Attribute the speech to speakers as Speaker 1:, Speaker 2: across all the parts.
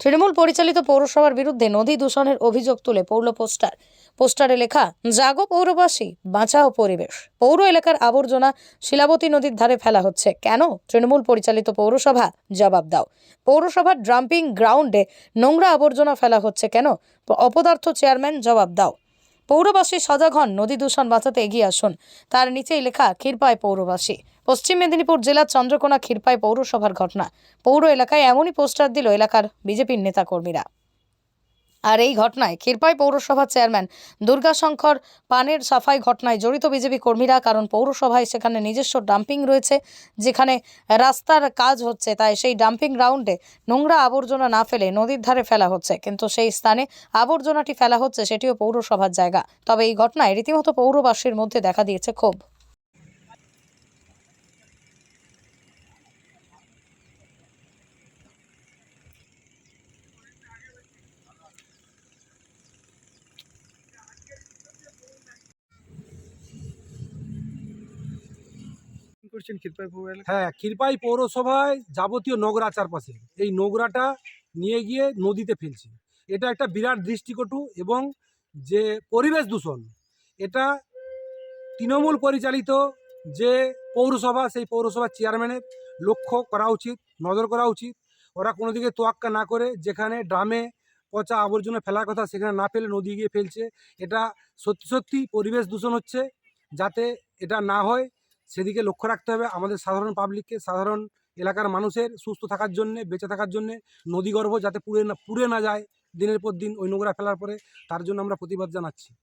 Speaker 1: তৃণমূল পরিচালিত পৌরসভার বিরুদ্ধে নদী দূষণের অভিযোগ তুলে পৌর পোস্টার। পোস্টারে লেখা, জাগো পৌরবাসী, বাঁচাও পরিবেশ। পৌর এলাকার আবর্জনা শিলাবতী নদীর ধারে ফেলা হচ্ছে। কেন? তৃণমূল পরিচালিত পৌরসভা জবাব দাও। পৌরসভার ড্রাম্পিং গ্রাউন্ডে নোংরা আবর্জনা ফেলা হচ্ছে কেন? অপদার্থ চেয়ারম্যান জবাব দাও। পৌরবাসী সজাগ হন, নদী দূষণ বাঁচাতে এগিয়ে আসুন। তার নিচেই লেখা, ক্ষীরপাই পৌরবাসী। পশ্চিম মেদিনীপুর জেলার চন্দ্রকোনা ক্ষীরপাই পৌরসভার ঘটনা। পৌর এলাকায় এমনই পোস্টার দিল এলাকার বিজেপির নেতাকর্মীরা। আর এই ঘটনায় ক্ষীরপাই পৌরসভার চেয়ারম্যান দুর্গাশঙ্কর পানের সাফাই ঘটনায় জড়িত বিজেপি কর্মীরা, কারণ পৌরসভায় সেখানে নিজস্ব ডাম্পিং রয়েছে, যেখানে রাস্তার কাজ হচ্ছে, তাই সেই ডাম্পিং গ্রাউন্ডে নোংরা আবর্জনা না ফেলে নদীর ধারে ফেলা হচ্ছে। কিন্তু সেই স্থানে আবর্জনাটি ফেলা হচ্ছে, সেটিও পৌরসভার জায়গা। তবে এই ঘটনায় রীতিমতো পৌরবাসীর মধ্যে দেখা দিয়েছে ক্ষোভ।
Speaker 2: করছেন ক্ষীরপাই পৌর
Speaker 3: হ্যাঁ ক্ষীরপাই পৌরসভায় যাবতীয় নোংরা চারপাশে। এই নোংরাটা নিয়ে গিয়ে নদীতে ফেলছে। এটা একটা বিরাট দৃষ্টিকটু এবং যে পরিবেশ দূষণ, এটা তৃণমূল পরিচালিত যে পৌরসভা, সেই পৌরসভার চেয়ারম্যানের লক্ষ্য করা উচিত, নজর করা উচিত। ওরা কোনো দিকে তোয়াক্কা না করে যেখানে ড্রামে পচা আবর্জনা ফেলার কথা সেখানে না ফেলে নদী গিয়ে ফেলছে। এটা সত্যি সত্যি পরিবেশ দূষণ হচ্ছে, যাতে এটা না হয়। সেদিকে লক্ষ্য রাখতে হবে আমাদের সাধারণ পাবলিককে সাধারণ এলাকার মানুষের সুস্থ থাকার জন্য, বেঁচে থাকার জন্য নদীগর্ভ যাতে পুড়ে না পুড়ে না যায় দিনের পর দিন ওই নোংরা ফেলার পরে, তার জন্য আমরা প্রতিবাদ জানাচ্ছি।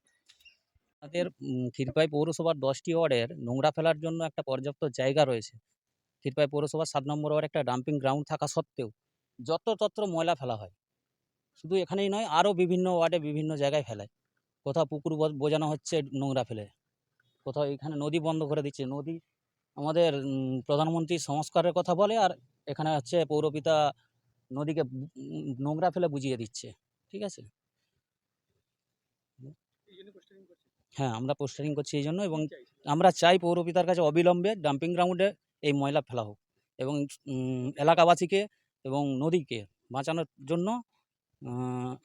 Speaker 4: আমাদের ক্ষীরপাই পৌরসভার দশটি ওয়ার্ডের নোংরা ফেলার জন্য একটা পর্যাপ্ত জায়গা রয়েছে। ক্ষীরপাই পৌরসভার সাত নম্বর ওয়ার্ডে একটা ডাম্পিং গ্রাউন্ড থাকা সত্ত্বেও যত্রতত্র ময়লা ফেলা হয়। শুধু এখানেই নয়, আরও বিভিন্ন ওয়ার্ডে বিভিন্ন জায়গায় ফেলায়। কোথাও পুকুর ব- বোজানো হচ্ছে নোংরা ফেলে। কোথাও এখানে নদী বন্ধ করে দিচ্ছে। নদী আমাদের প্রধানমন্ত্রী সংস্কারের কথা বলে আর এখানে হচ্ছে পৌরপিতা নদীকে নোংরা ফেলে বুঝিয়ে দিচ্ছে। ঠিক আছে? হ্যাঁ আমরা পোস্টারিং করছি এই জন্য এবং আমরা চাই পৌরপিতার কাছে অবিলম্বে ডাম্পিং গ্রাউন্ডে এই ময়লা ফেলা হোক এবং এলাকাবাসীকে এবং নদীকে বাঁচানোর জন্য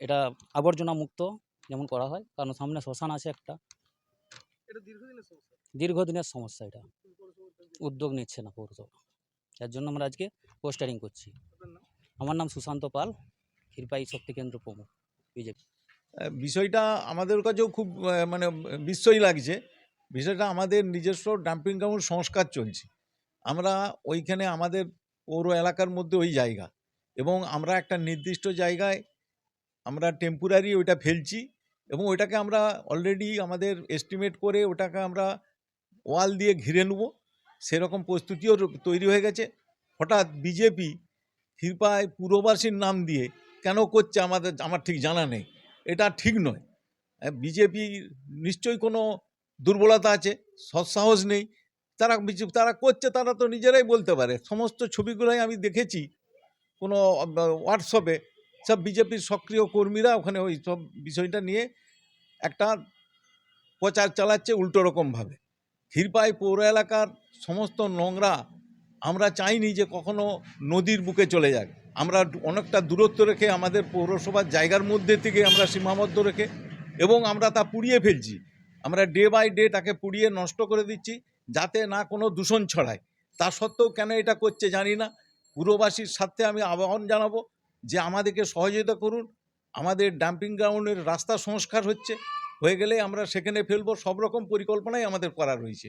Speaker 4: এটা আবর্জনা মুক্ত যেমন করা হয়। কারণ সামনে শ্মশান আছে একটা।
Speaker 2: দীর্ঘদিনের সমস্যা?
Speaker 4: এটা। উদ্যোগ নিচ্ছে না পৌরসভা। যার জন্য আমরা আজকে পোস্টারিং করছি। আমার নাম সুশান্ত পাল ক্ষীরপাই শক্তি কেন্দ্র প্রমুখ বিজেপি।
Speaker 5: বিষয়টা আমাদের কাছেও খুব মানে বিস্ময় লাগছে। বিষয়টা আমাদের নিজস্ব ডাম্পিং গ্রাউন্ড সংস্কার চলছে। আমরা ওইখানে আমাদের পৌর এলাকার মধ্যে ওই জায়গা। এবং আমরা একটা নির্দিষ্ট জায়গায় আমরা টেম্পোরারি ওইটা ফেলছি। এবং ওইটাকে আমরা অলরেডি আমাদের এস্টিমেট করে ওটাকে আমরা ওয়াল দিয়ে ঘিরে নেব। সেরকম প্রস্তুতিও তৈরি হয়ে গেছে। হঠাৎ বিজেপি ক্ষীরপায় পুরবাসীর নাম দিয়ে কেন করছে আমাদের, আমার ঠিক জানা নেই। এটা ঠিক নয়। বিজেপি নিশ্চয়ই কোনো দুর্বলতা আছে, সৎসাহস নেই। তারা তারা করছে, তারা তো নিজেরাই বলতে পারে। সমস্ত ছবিগুলোই আমি দেখেছি। কোনো হোয়াটসঅ্যাপে সব বিজেপির সক্রিয় কর্মীরা ওখানে ওই সব বিষয়টা নিয়ে একটা প্রচার চালাচ্ছে উল্টো রকমভাবে। ক্ষীরপাই পৌর এলাকার সমস্ত নোংরা আমরা চাইনি যে কখনো নদীর বুকে চলে যাক। আমরা অনেকটা দূরত্ব রেখে আমাদের পৌরসভার জায়গার মধ্যে থেকে আমরা সীমাবদ্ধ রেখে এবং আমরা তা পুড়িয়ে ফেলছি। আমরা ডে বাই ডে তাকে পুড়িয়ে নষ্ট করে দিচ্ছি যাতে না কোনো দূষণ ছড়ায়। তা সত্ত্বেও কেন এটা করছে জানি না। পুরবাসীর সাথে আমি আহ্বান জানাব। যে আমাদেরকে সহযোগিতা করুন, আমাদের ডাম্পিং গ্রাউন্ডের রাস্তা সংস্কার হচ্ছে, হয়ে গেলে আমরা সেখানে ফেলব, সব রকম পরিকল্পনাই আমাদের করা রয়েছে।